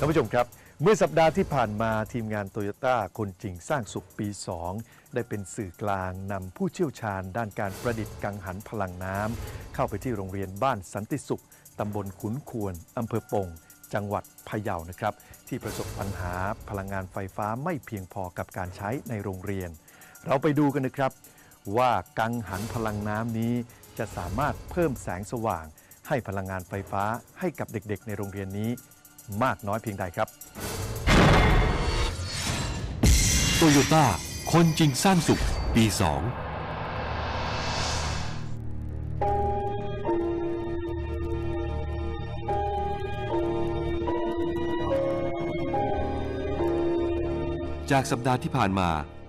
ท่านผู้ชมครับ เมื่อสัปดาห์ที่ผ่านมาทีมงานโตโยต้าคนจริงสร้างสุขปี 2 ได้เป็นสื่อกลางนำผู้เชี่ยวชาญ ด้านการประดิษฐ์กังหันพลังน้ำเข้าไปที่โรงเรียนบ้านสันติสุขตำบลขุนควรอำเภอปง จังหวัดพะเยานะครับ ที่ประสบปัญหาพลังงานไฟฟ้าไม่เพียงพอกับการใช้ในโรงเรียน เราไปดูกันนะครับ ว่ากังหันพลังน้ำนี้จะสามารถเพิ่มแสงสว่าง ให้พลังงานไฟฟ้าให้กับเด็กๆ ในโรงเรียนนี้ มากน้อยเพียงใดครับโตโยต้าคนจริงสร้างสุข ปี 2จากสัปดาห์ที่ผ่านมา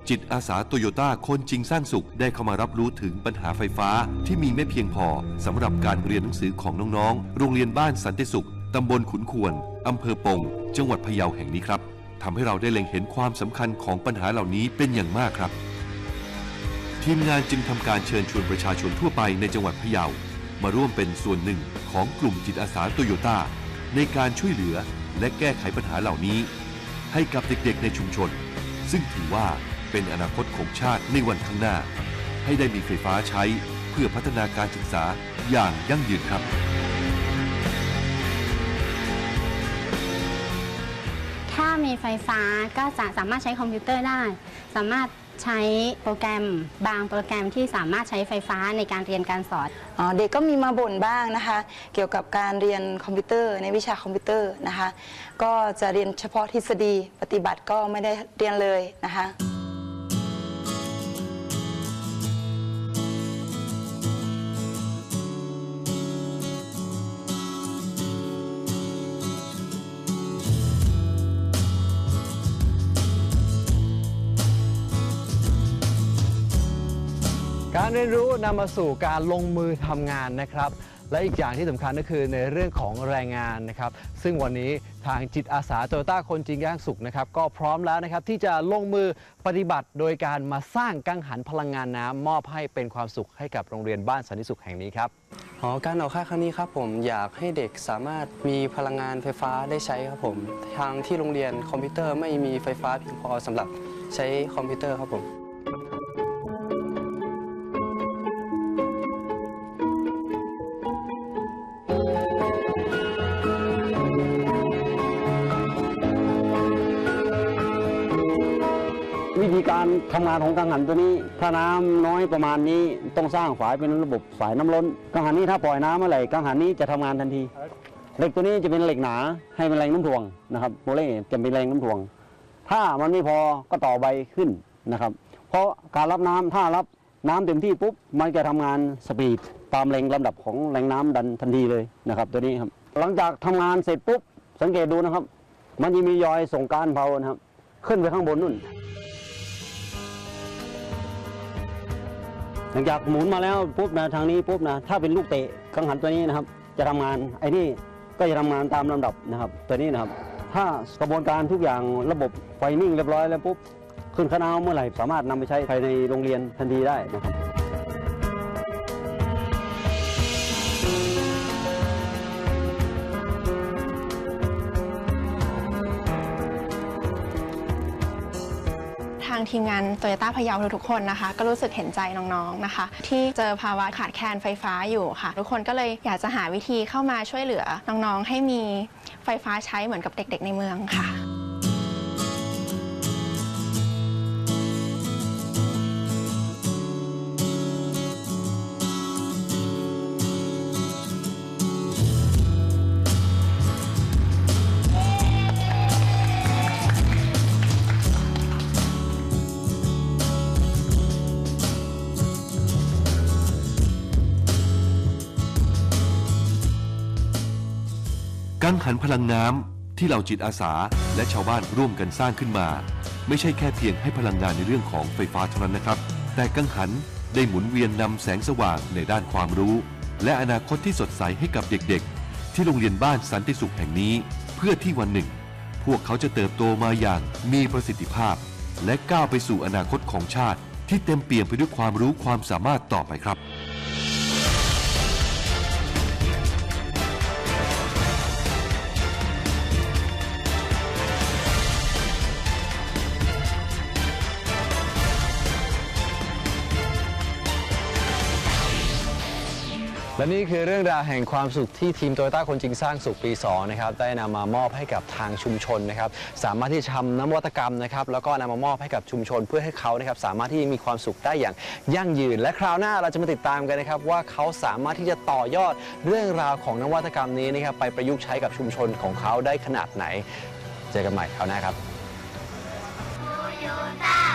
จิตอาสาโตโยต้าคนจริงสร้างสุขได้เข้ามารับรู้ถึงปัญหาไฟฟ้าที่มีไม่เพียงพอสำหรับการเรียนหนังสือของน้องๆ โรงเรียนบ้านสันติสุขตำบลขุนควร อำเภอปง จังหวัดพะเยาแห่งนี้ครับทำให้เราได้เล็งเห็นความสำคัญของปัญหาเหล่านี้เป็นอย่างมากครับ ทีมงานจึงทำการเชิญชวนประชาชนทั่วไปในจังหวัดพะเยา มาร่วมเป็นส่วนหนึ่งของกลุ่มจิตอาสาโตโยต้าในการช่วยเหลือและแก้ไขปัญหาเหล่านี้ ให้กับเด็กๆในชุมชน ซึ่งถือว่าเป็นอนาคตของชาติในวันข้างหน้า ให้ได้มีไฟฟ้าใช้เพื่อพัฒนาการศึกษาอย่างยั่งยืนครับ มีไฟฟ้าก็จะสามารถใช้คอมพิวเตอร์ได้ สามารถใช้โปรแกรมบางโปรแกรมที่สามารถใช้ไฟฟ้าในการเรียนการสอน อ๋อเด็กก็มีมาบ่นบ้างนะคะ เกี่ยวกับการเรียนคอมพิวเตอร์ในวิชาคอมพิวเตอร์นะคะ ก็จะเรียนเฉพาะทฤษฎีปฏิบัติก็ไม่ได้เรียนเลยนะคะ การเรียนรู้นำมาสู่การลงมือทำงานนะครับ และอีกอย่างที่สำคัญก็คือในเรื่องของแรงงานนะครับ ซึ่งวันนี้ทางจิตอาสาโตโยต้าคนจริงย่างสุขนะครับ ก็พร้อมแล้วนะครับที่จะลงมือปฏิบัติโดยการมาสร้างกังหันพลังงานน้ำมอบให้เป็นความสุขให้กับโรงเรียนบ้านสันติสุขแห่งนี้ครับอ๋อการออกค่ายครั้งนี้ครับผมอยากให้เด็กสามารถมีพลังงานไฟฟ้าได้ใช้ครับผมทางที่โรงเรียนคอมพิวเตอร์ไม่มีไฟฟ้าเพียงพอสำหรับใช้คอมพิวเตอร์ครับผม ธีการทำงานของกังหันตัวนี้ ถ้าน้ำน้อยประมาณนี้ต้องสร้างฝายเป็นระบบฝายน้ำล้น กังหันนี้ถ้าปล่อยน้ำเมื่อไหร่กังหันนี้จะทำงานทันที เหล็กตัวนี้จะเป็นเหล็กหนาให้เป็นแรงน้ำถ่วงนะครับโมเล่จะเป็นแรงน้ำถ่วง ถ้ามันไม่พอก็ต่อใบขึ้นนะครับ เพราะการรับน้ำถ้ารับน้ำเต็มที่ปุ๊บมันจะทำงานสปีดตามแรงลำดับของแรงน้ำดันทันทีเลยนะครับ ตัวนี้ครับหลังจากทำงานเสร็จปุ๊บสังเกตดูนะครับ มันจะมียอยส่งการเผานะครับ ขึ้นไปข้างบนนู่น หลังจากหมุนมาแล้วปุ๊บนะทางนี้ปุ๊บนะถ้าเป็นลูกเตะกังหันตัวนี้นะครับ จะทำงานไอ้นี่ก็จะทำงานตามลำดับนะครับตัวนี้นะครับ ถ้ากระบวนการทุกอย่างระบบไฟนิ่งเรียบร้อยแล้วปุ๊บขึ้นคณะเมื่อไหร่สามารถนำไปใช้ภายในโรงเรียนทันทีได้นะครับางทีมงานโตโยต้าพะเยาทุกๆคนนะคะ ก็รู้สึกเห็นใจน้องๆนะคะ ที่เจอภาวะขาดแคลนไฟฟ้าอยู่ค่ะ ทุกคนก็เลยอยากจะหาวิธีเข้ามาช่วยเหลือน้องๆ ให้มีไฟฟ้าใช้เหมือนกับเด็ก ๆ ในเมืองค่ะ กังหันพลังน้ำที่เหล่าจิตอาสาและชาวบ้านร่วมกันสร้างขึ้นมา ไม่ใช่แค่เพียงให้พลังงานในเรื่องของไฟฟ้าเท่านั้นนะครับ แต่กังหันได้หมุนเวียนนำแสงสว่างในด้านความรู้ และอนาคตที่สดใสให้กับเด็กๆ ที่โรงเรียนบ้านสันติสุขแห่งนี้ เพื่อที่วันหนึ่ง พวกเขาจะเติบโตมาอย่างมีประสิทธิภาพ และก้าวไปสู่อนาคตของชาติ ที่เต็มเปี่ยมไปด้วยความรู้ความสามารถต่อไปครับ และนี่คือเรื่องราวแห่งความสุขที่ทีมโตโยต้าคนจริงสร้างสุขปี 2 นะครับ ได้นำมามอบให้กับทางชุมชนนะครับ สามารถที่จะทำนวัตกรรมนะครับ แล้วก็นำมามอบให้กับชุมชน เพื่อให้เขานะครับสามารถที่มีความสุขได้อย่างยั่งยืน และคราวหน้าเราจะมาติดตามกันนะครับ ว่าเขาสามารถที่จะต่อยอดเรื่องราวของนวัตกรรมนี้นะครับไปประยุกต์ใช้กับชุมชนของเขาได้ขนาดไหน เจอกันใหม่คราวหน้าครับ Toyota